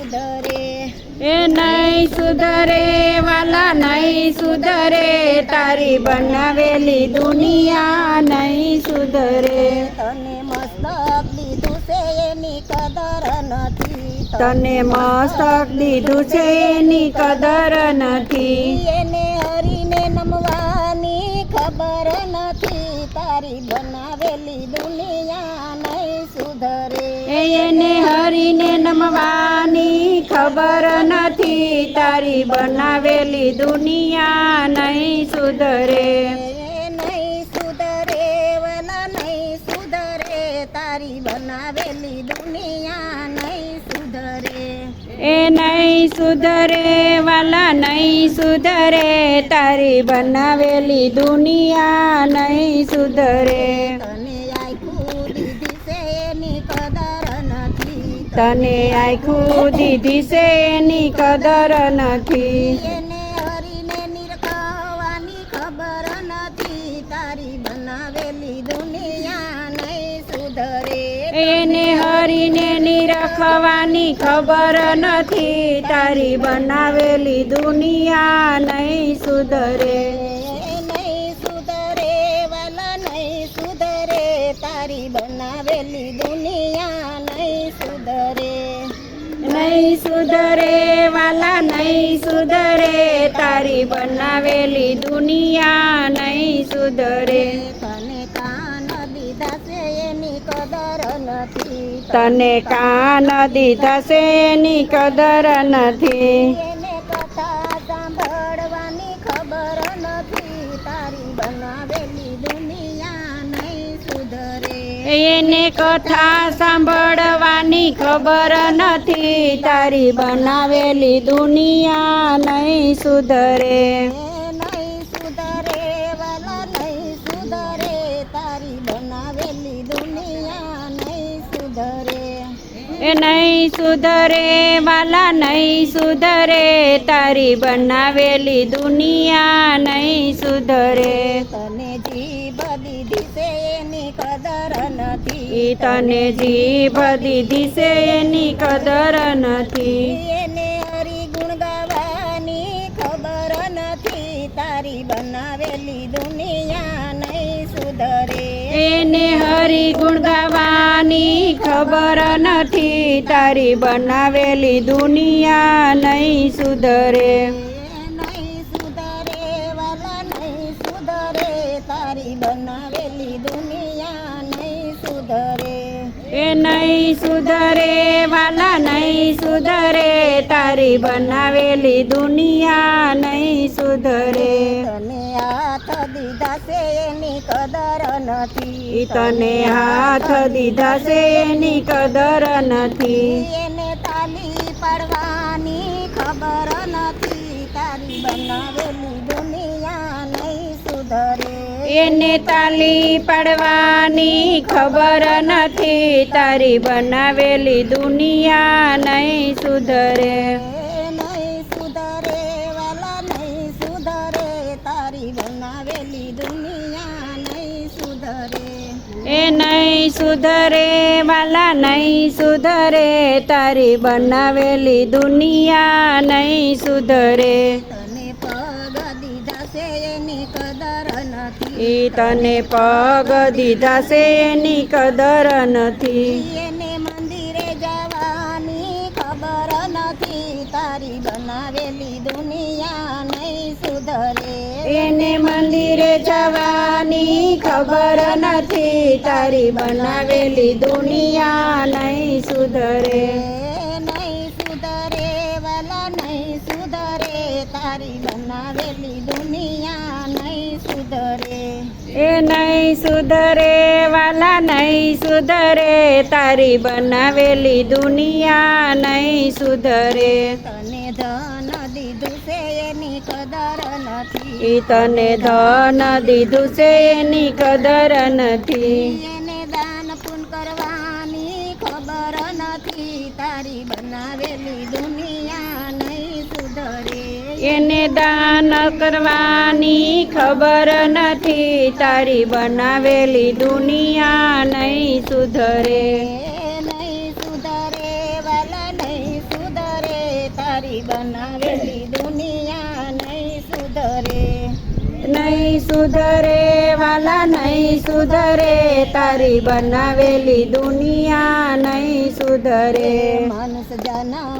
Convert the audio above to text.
સુધરે. એ નહીં સુધરે વાલા નહીં સુધરે તારી બનાવેલી દુનિયા નહીં સુધરે. તને મસ્તક દીધું છે એની કદર નથી. તને મસ્તક દીધું છે એની કદર નથી. એને હરીને નમવાની ખબર નથી. તારી બનાવેલી દુનિયા નહીં સુધરે. એને હરીને ખબર નથી તારી બનાવેલી દુનિયા નહીં સુધરે. એ નહીં સુધરે વાલા નહીં સુધરે તારી બનાવેલી દુનિયા નહીં સુધરે. એ નહીં સુધરે વાલા નહીં સુધરે તારી બનાવેલી દુનિયા નહીં સુધરે. તને આખું દીધી છે એની કદર નથી. એને હરીને નિરખવાની ખબર નથી. તારી બનાવેલી દુનિયા નહીં સુધરે. સુધરે. નહીં સુધરે વાલા નહીં સુધરે તારી બનાવેલી દુનિયા નહીં સુધરે. તને કાન દીધા છે એની કદર નથી. તને કાન દીધા છે એની કદર નથી. એને કથા સાંભળવાની ખબર નથી. તારી બનાવેલી દુનિયા નહીં સુધરે. એને કથા સાંભળવાની ખબર નથી તારી બનાવેલી દુનિયા નહીં સુધરે. નહીં સુધરે વાલા નહીં સુધરે તારી બનાવેલી દુનિયા નહીં સુધરે. એ નહીં સુધરે વાલા નહીં સુધરે તારી બનાવેલી દુનિયા નહીં સુધરે. તને નથી તને જીભ દીધી છે એની કદર નથી એને હરી ગુણ ગાવાની ખબર નથી તારી બનાવેલી દુનિયા નહીં સુધરે એને હરી ગુણ ગાવાની ખબર નથી તારી બનાવેલી દુનિયા નહીં સુધરે નહીં સુધરે વાલા નહીં સુધરે તારી બનાવેલી દુનિયા નહીં સુધરે. તને હાથ દીધા છે એની કદર નથી. તને હાથ દીધા છે એની કદર નથી. એને તાલી પડવાની ખબર નથી. તારી બનાવેલી એને તાલી પાડવાની ખબર નથી. તારી બનાવેલી દુનિયા નહીં સુધરે. એ નહીં સુધરે વાલા નહીં સુધરે. તારી બનાવેલી દુનિયા નહીં સુધરે. એ નહીં સુધરે વાલા નહીં સુધરે. તારી બનાવેલી દુનિયા નહીં સુધરે. ઈ તને પગ દીધા છે એની કદર નથી એને મંદિરે જવાની ખબર નથી. તારી બનાવેલી દુનિયા નહીં સુધરે. એને મંદિરે જવાની ખબર નથી. તારી બનાવેલી દુનિયા નહીં સુધરે. નહીં સુધરે વાલા નહીં સુધરે. તારી બનાવેલી દુનિયા એ નહીં સુધરે વાલા નહીં સુધરે તારી બનાવેલી દુનિયા નહીં સુધરે. તને ધન દીધું છે એની કદર નથી. ઈ તને ધન દીધું છે એની કદર નથી. એને દાન પૂન કરવાની ખબર નથી. તારી બનાવેલી એને દાન કરવાની ખબર નથી. તારી બનાવેલી દુનિયા નહીં સુધરે. નહીં સુધરે વાલા નહીં સુધરે. તારી બનાવેલી દુનિયા નહીં સુધરે. નહીં સુધરે વાલા નહીં સુધરે. તારી બનાવેલી દુનિયા નહીં સુધરે. માણસ જન્મ